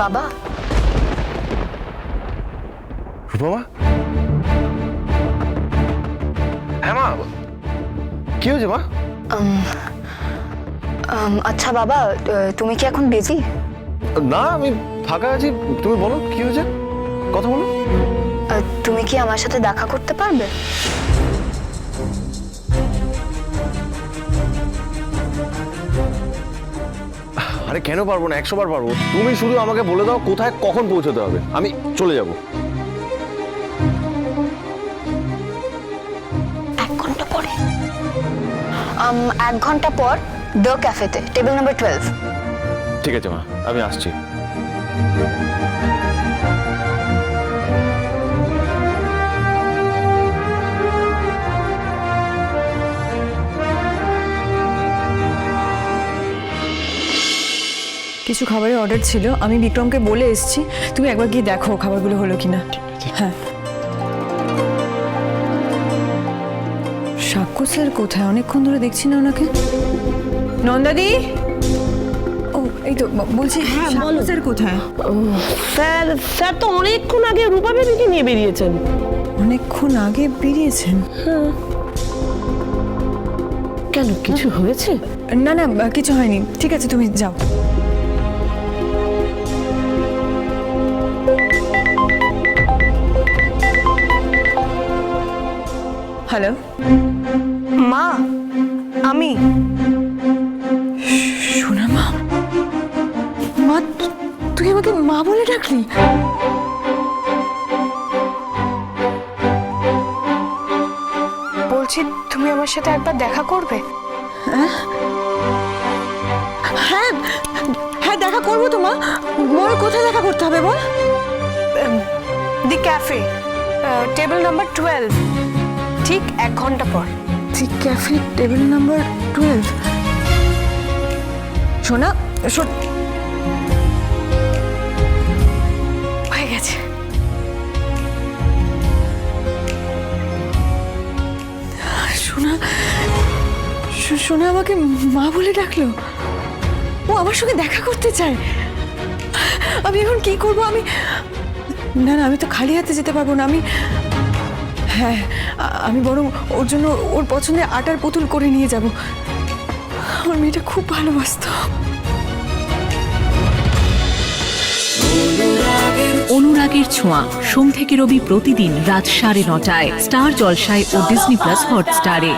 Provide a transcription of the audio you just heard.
বাবা? রূপমা? হ্যাঁ মা। কি হয়েছে মা? আচ্ছা বাবা তুমি কি এখন বিজি না আমি ফাঁকা আছি। তুমি বলো কি হয়েছে? কথা বলো। তুমি কি আমার সাথে দেখা করতে পারবে? আরে কেন পারব না? একশো বার পারব। তুমি শুধু আমাকে বলে দাও কোথায় কখন পৌঁছতে হবে। আমি চলে যাব। এক ঘণ্টা পরে। এক ঘণ্টা পর দ্য ক্যাফেতে। Table number twelve. ঠিক আছে মা আমি আসছি। কিছু খাবারের অর্ডার ছিল। আমি বিক্রমকে বলে এসেছি তুমি একবার গিয়ে দেখো খাবারগুলো হলো কিনা। হ্যাঁ। সাক্ষ্য স্যার কোথায়? অনেকক্ষণ ধরে দেখছি না ওনাকে। নন্দাদি? ও এই তো বলছি সাক্ষ্য স্যার কোথায়? স্যার স্যার তো অনেকক্ষণ আগে রূপা বেবিকে নিয়ে বেরিয়েছেন। অনেকক্ষণ আগে বেরিয়েছেন? কেন কিছু হয়েছে? না না কিছু হয়নি। ঠিক আছে তুমি যাও। হ্যালো। মা আমি। সোনা মা। মা তুই আমাকে মা বলে ডাকলি? বলছি তুমি আমার সাথে একবার দেখা করবে? হ্যাঁ। হ্যাঁ দেখা করব তো মা। বল কোথায় দেখা করতে হবে বল? The cafe table number twelve. ঠিক এক ঘণ্টা পর। ঠিক ক্যাফে টেবিল নাম্বার টুয়েলভ। সোনা শোন। হয়ে গেছে। সোনা সোনা আমাকে মা বলে ডাকলো। ও আমার সঙ্গে দেখা করতে চায়। আমি এখন কি করব? আমি না না আমি তো খালি হাতে যেতে পারব না। আমি হ্যাঁ আমি বরং ওর জন্য ওর পছন্দের আটার পুতুল করে নিয়ে যাব। আমার মেয়েটা খুব ভালোবাসত। অনুরাগের ছোঁয়া, সোম থেকে রবি প্রতিদিন রাত সাড়ে নটায়, স্টার জলসায় ও ডিসনি প্লাস হটস্টারে।